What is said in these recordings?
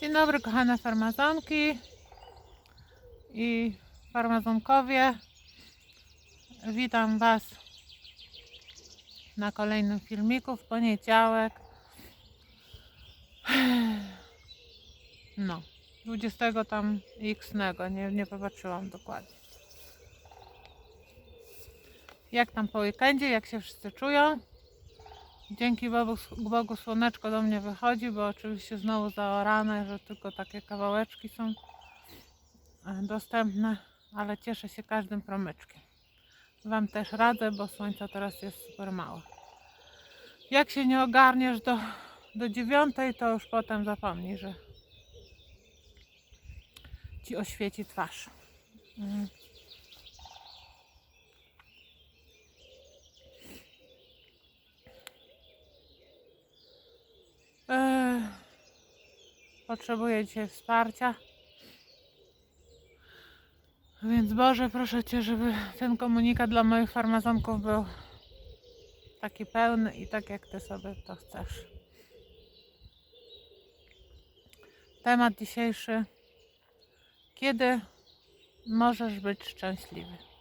Dzień dobry kochane farmazonki i farmazonkowie. Witam Was na kolejnym filmiku w poniedziałek. No, 20 tam x-nego, nie, nie popatrzyłam dokładnie. Jak tam po weekendzie, jak się wszyscy czują? Dzięki Bogu, słoneczko do mnie wychodzi, bo oczywiście znowu zaorane, że tylko takie kawałeczki są e, dostępne, ale cieszę się każdym promyczkiem. Wam też radzę, bo słońca teraz jest super mało. Jak się nie ogarniesz do, do dziewiątej, to już potem zapomnij, że ci oświeci twarz. Mm. Potrzebuję dzisiaj wsparcia. Więc Boże, proszę Cię, żeby ten komunikat dla moich farmazonków był taki pełny i tak jak Ty sobie to chcesz. Temat dzisiejszy. Kiedy możesz być szczęśliwy?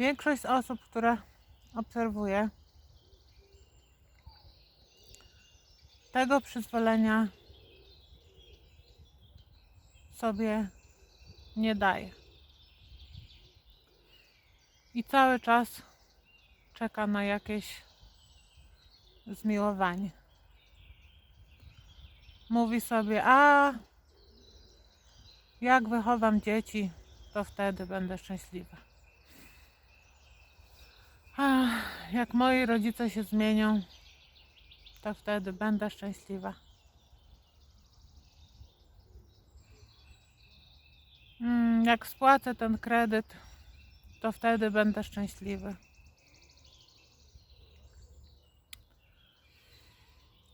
Większość osób, które obserwuję, tego przyzwolenia sobie nie daje. I cały czas czeka na jakieś zmiłowanie. Mówi sobie, a jak wychowam dzieci, to wtedy będę szczęśliwa. Jak moi rodzice się zmienią, to wtedy będę szczęśliwa. Mm, Jak spłacę ten kredyt, to wtedy będę szczęśliwy.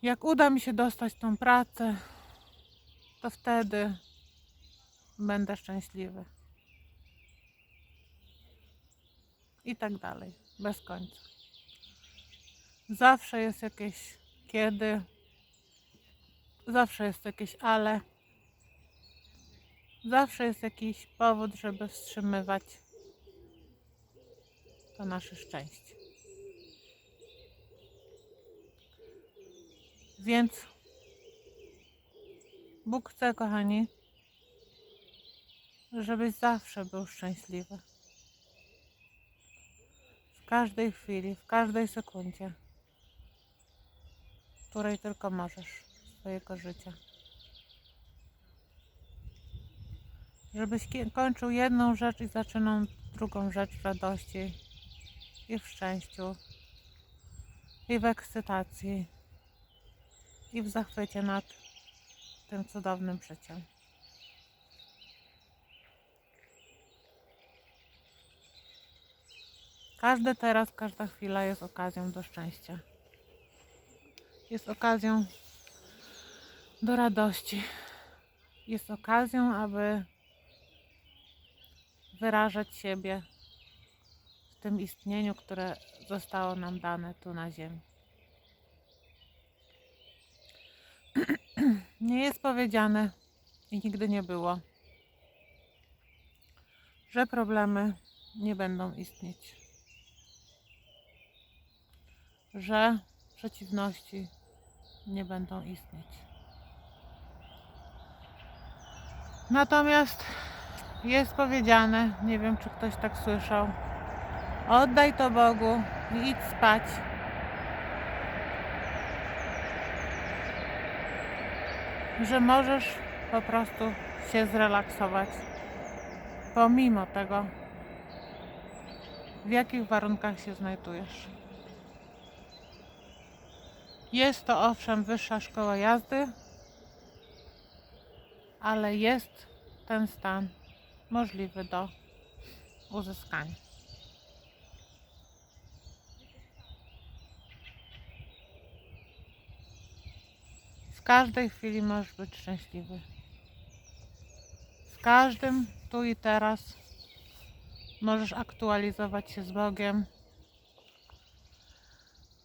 Jak uda mi się dostać tą pracę, to wtedy będę szczęśliwy. I tak dalej, bez końca. Zawsze jest jakieś kiedy, zawsze jest jakieś ale, zawsze jest jakiś powód, żeby wstrzymywać to nasze szczęście. Więc Bóg chce, kochani, żebyś zawsze był szczęśliwy. Każdej chwili, w każdej sekundzie, której tylko możesz swojego życia. Żebyś kończył jedną rzecz i zaczynał drugą rzecz w radości i w szczęściu i w ekscytacji i w zachwycie nad tym cudownym życiem. Każdy teraz, każda chwila jest okazją do szczęścia. Jest okazją do radości. Jest okazją, aby wyrażać siebie w tym istnieniu, które zostało nam dane tu na Ziemi. Nie jest powiedziane i nigdy nie było, że problemy nie będą istnieć, że przeciwności nie będą istnieć. Natomiast jest powiedziane, nie wiem czy ktoś tak słyszał, oddaj to Bogu i idź spać. Że możesz po prostu się zrelaksować, pomimo tego, w jakich warunkach się znajdujesz. Jest to owszem wyższa szkoła jazdy, ale jest ten stan możliwy do uzyskania. W każdej chwili możesz być szczęśliwy. W każdym tu i teraz możesz aktualizować się z Bogiem.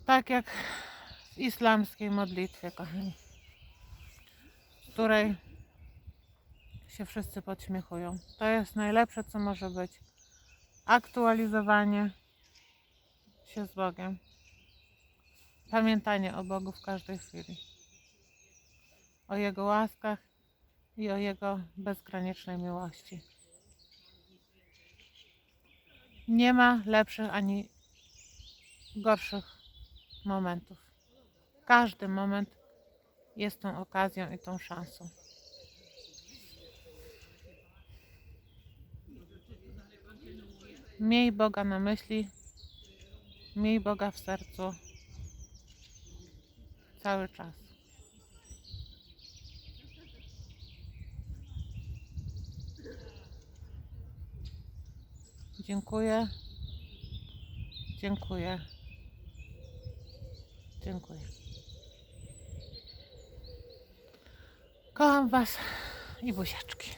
Tak jak islamskiej modlitwie, kochani, której się wszyscy podśmiechują. To jest najlepsze, co może być. Aktualizowanie się z Bogiem. Pamiętanie o Bogu w każdej chwili. O Jego łaskach i o Jego bezgranicznej miłości. Nie ma lepszych ani gorszych momentów. Każdy moment jest tą okazją i tą szansą. Miej Boga na myśli, miej Boga w sercu cały czas. Dziękuję. Dziękuję. Dziękuję. Kocham Was i buziaczki.